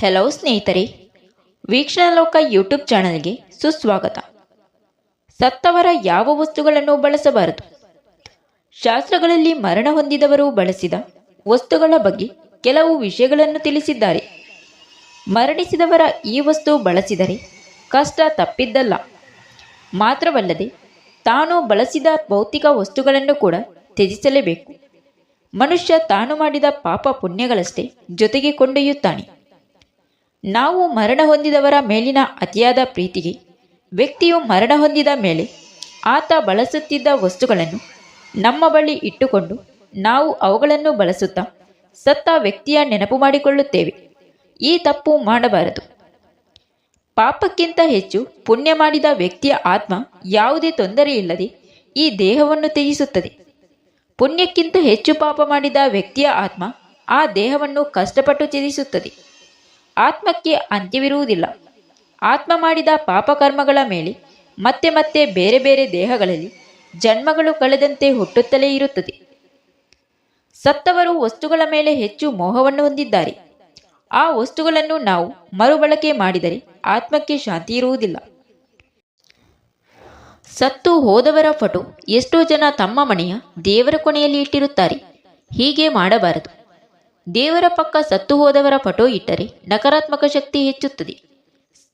Hello ಸ್ನೇಹಿತರೆ. ವೀಕ್ಷಣಲೋಕ YouTube ಚಾನಲ್ಗೆ ಸುಸ್ವಾಗತ. ಸತ್ತವರ ಯಾವ ವಸ್ತುಗಳನ್ನು ಬಳಸಬಾರದು? ಶಾಸ್ತ್ರಗಳಲ್ಲಿ ಮರಣ ಹೊಂದಿದವರು ಬಳಸಿದ ವಸ್ತುಗಳ ಬಗ್ಗೆ ಕೆಲವು ವಿಷಯಗಳನ್ನು ತಿಳಿಸಿದ್ದಾರೆ. ಮರಣಿಸಿದವರ ಈ ವಸ್ತು ಬಳಸಿದರೆ ಕಷ್ಟ ತಪ್ಪಿದ್ದಲ್ಲ. ಮಾತ್ರವಲ್ಲದೆ ತಾನು ಬಳಸಿದ ಭೌತಿಕ ವಸ್ತುಗಳನ್ನು ಕೂಡ ತ್ಯಜಿಸಲೇಬೇಕು. ಮನುಷ್ಯ ತಾನು ಮಾಡಿದ ಪಾಪ ಪುಣ್ಯಗಳಷ್ಟೇ ಜೊತೆಗೆ ಕೊಂಡೊಯ್ಯುತ್ತಾನೆ. ನಾವು ಮರಣ ಹೊಂದಿದವರ ಮೇಲಿನ ಅತಿಯಾದ ಪ್ರೀತಿಗೆ, ವ್ಯಕ್ತಿಯು ಮರಣ ಹೊಂದಿದ ಮೇಲೆ ಆತ ಬಳಸುತ್ತಿದ್ದ ವಸ್ತುಗಳನ್ನು ನಮ್ಮ ಬಳಿ ಇಟ್ಟುಕೊಂಡು ನಾವು ಅವುಗಳನ್ನು ಬಳಸುತ್ತಾ ಸತ್ತ ವ್ಯಕ್ತಿಯ ನೆನಪು ಮಾಡಿಕೊಳ್ಳುತ್ತೇವೆ. ಈ ತಪ್ಪು ಮಾಡಬಾರದು. ಪಾಪಕ್ಕಿಂತ ಹೆಚ್ಚು ಪುಣ್ಯ ಮಾಡಿದ ವ್ಯಕ್ತಿಯ ಆತ್ಮ ಯಾವುದೇ ತೊಂದರೆಯಿಲ್ಲದೆ ಈ ದೇಹವನ್ನು ತ್ಯಜಿಸುತ್ತದೆ. ಪುಣ್ಯಕ್ಕಿಂತ ಹೆಚ್ಚು ಪಾಪ ಮಾಡಿದ ವ್ಯಕ್ತಿಯ ಆತ್ಮ ಆ ದೇಹವನ್ನು ಕಷ್ಟಪಟ್ಟು ತ್ಯಜಿಸುತ್ತದೆ. ಆತ್ಮಕ್ಕೆ ಅಂತ್ಯವಿರುವುದಿಲ್ಲ. ಆತ್ಮ ಮಾಡಿದ ಪಾಪಕರ್ಮಗಳ ಮೇಲೆ ಮತ್ತೆ ಮತ್ತೆ ಬೇರೆ ಬೇರೆ ದೇಹಗಳಲ್ಲಿ ಜನ್ಮಗಳು ಕಳೆದಂತೆ ಹುಟ್ಟುತ್ತಲೇ ಇರುತ್ತದೆ. ಸತ್ತವರು ವಸ್ತುಗಳ ಮೇಲೆ ಹೆಚ್ಚು ಮೋಹವನ್ನು ಹೊಂದಿದ್ದಾರೆ. ಆ ವಸ್ತುಗಳನ್ನು ನಾವು ಮರುಬಳಕೆ ಮಾಡಿದರೆ ಆತ್ಮಕ್ಕೆ ಶಾಂತಿ ಇರುವುದಿಲ್ಲ. ಸತ್ತು ಹೋದವರ ಫೋಟೋ ಎಷ್ಟೋ ಜನ ತಮ್ಮ ಮನೆಯ ದೇವರ ಕೊನೆಯಲ್ಲಿ ಇಟ್ಟಿರುತ್ತಾರೆ. ಹೀಗೆ ಮಾಡಬಾರದು. ದೇವರ ಪಕ್ಕ ಸತ್ತು ಹೋದವರ ಫೋಟೋ ಇಟ್ಟರೆ ನಕಾರಾತ್ಮಕ ಶಕ್ತಿ ಹೆಚ್ಚುತ್ತದೆ.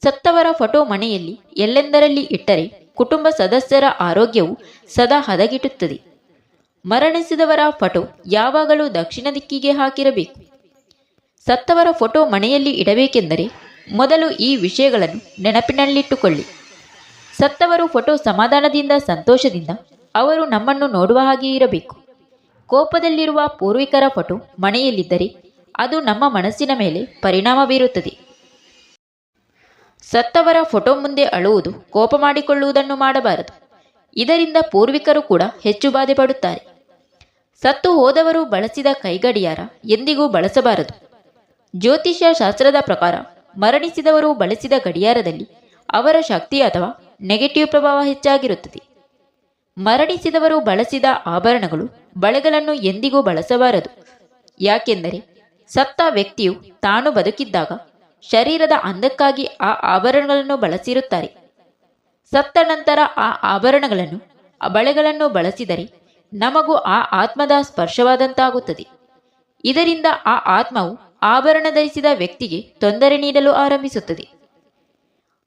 ಸತ್ತವರ ಫೋಟೋ ಮನೆಯಲ್ಲಿ ಎಲ್ಲೆಂದರಲ್ಲಿ ಇಟ್ಟರೆ ಕುಟುಂಬ ಸದಸ್ಯರ ಆರೋಗ್ಯವು ಸದಾ ಹದಗಿಡುತ್ತದೆ ಮರಣಿಸಿದವರ ಫೋಟೋ ಯಾವಾಗಲೂ ದಕ್ಷಿಣ ದಿಕ್ಕಿಗೆ ಹಾಕಿರಬೇಕು. ಸತ್ತವರ ಫೋಟೋ ಮನೆಯಲ್ಲಿ ಇಡಬೇಕೆಂದರೆ ಮೊದಲು ಈ ವಿಷಯಗಳನ್ನು ನೆನಪಿನಲ್ಲಿಟ್ಟುಕೊಳ್ಳಿ. ಸತ್ತವರು ಫೋಟೋ ಸಮಾಧಾನದಿಂದ, ಸಂತೋಷದಿಂದ ಅವರು ನಮ್ಮನ್ನು ನೋಡುವ ಹಾಗೆ ಇರಬೇಕು. ಕೋಪದಲ್ಲಿರುವ ಪೂರ್ವಿಕರ ಪಟು ಮನೆಯಲ್ಲಿದ್ದರೆ ಅದು ನಮ್ಮ ಮನಸ್ಸಿನ ಮೇಲೆ ಪರಿಣಾಮ ಬೀರುತ್ತದೆ. ಸತ್ತವರ ಫೋಟೋ ಮುಂದೆ ಅಳುವುದು ಕೋಪ ಮಾಡಿಕೊಳ್ಳುವುದನ್ನು ಮಾಡಬಾರದು. ಇದರಿಂದ ಪೂರ್ವಿಕರು ಕೂಡ ಹೆಚ್ಚು ಬಾಧೆ ಪಡುತ್ತಾರೆ. ಸತ್ತು ಹೋದವರು ಬಳಸಿದ ಕೈಗಡಿಯಾರ ಎಂದಿಗೂ ಬಳಸಬಾರದು. ಜ್ಯೋತಿಷ್ಯ ಶಾಸ್ತ್ರದ ಪ್ರಕಾರ ಮರಣಿಸಿದವರು ಬಳಸಿದ ಗಡಿಯಾರದಲ್ಲಿ ಅವರ ಶಕ್ತಿ ಅಥವಾ ನೆಗೆಟಿವ್ ಪ್ರಭಾವ ಹೆಚ್ಚಾಗಿರುತ್ತದೆ. ಮರಣಿಸಿದವರು ಬಳಸಿದ ಆಭರಣಗಳು ಬಳೆಗಳನ್ನು ಎಂದಿಗೂ ಬಳಸಬಾರದು. ಯಾಕೆಂದರೆ ಸತ್ತ ವ್ಯಕ್ತಿಯು ತಾನು ಬದುಕಿದ್ದಾಗ ಶರೀರದ ಅಂದಕ್ಕಾಗಿ ಆ ಆಭರಣಗಳನ್ನು ಬಳಸಿರುತ್ತಾರೆ. ಸತ್ತ ನಂತರ ಆ ಆಭರಣಗಳನ್ನು, ಆ ಬಳೆಗಳನ್ನು ಬಳಸಿದರೆ ನಮಗೂ ಆ ಆತ್ಮದ ಸ್ಪರ್ಶವಾದಂತಾಗುತ್ತದೆ. ಇದರಿಂದ ಆ ಆತ್ಮವು ಆಭರಣ ಧರಿಸಿದ ವ್ಯಕ್ತಿಗೆ ತೊಂದರೆ ನೀಡಲು ಆರಂಭಿಸುತ್ತದೆ.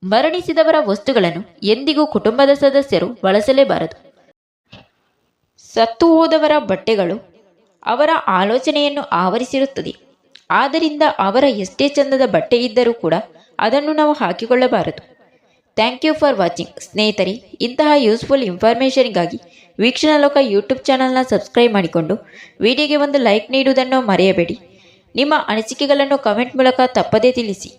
ಮರಣಿಸಿದವರ ವಸ್ತುಗಳನ್ನು ಎಂದಿಗೂ ಕುಟುಂಬದ ಸದಸ್ಯರು ಬಳಸಲೇಬಾರದು. ಸತ್ತು ಹೋದವರ ಬಟ್ಟೆಗಳು ಅವರ ಆಲೋಚನೆಯನ್ನು ಆವರಿಸಿರುತ್ತದೆ. ಆದ್ದರಿಂದ ಅವರ ಎಷ್ಟೇ ಚಂದದ ಬಟ್ಟೆ ಇದ್ದರೂ ಕೂಡ ಅದನ್ನು ನಾವು ಹಾಕಿಕೊಳ್ಳಬಾರದು. Thank you for watching. ಸ್ನೇಹಿತರೆ, ಇಂತಹ ಯೂಸ್ಫುಲ್ ಇನ್ಫಾರ್ಮೇಷನ್ಗಾಗಿ ವೀಕ್ಷಣ ಲೋಕ ಯೂಟ್ಯೂಬ್ ಚಾನಲ್ನ ಸಬ್ಸ್ಕ್ರೈಬ್ ಮಾಡಿಕೊಂಡು ವಿಡಿಯೋಗೆ ಒಂದು ಲೈಕ್ ನೀಡುವುದನ್ನು ಮರೆಯಬೇಡಿ. ನಿಮ್ಮ ಅನಿಸಿಕೆಗಳನ್ನು ಕಮೆಂಟ್ ಮೂಲಕ ತಪ್ಪದೇ ತಿಳಿಸಿ.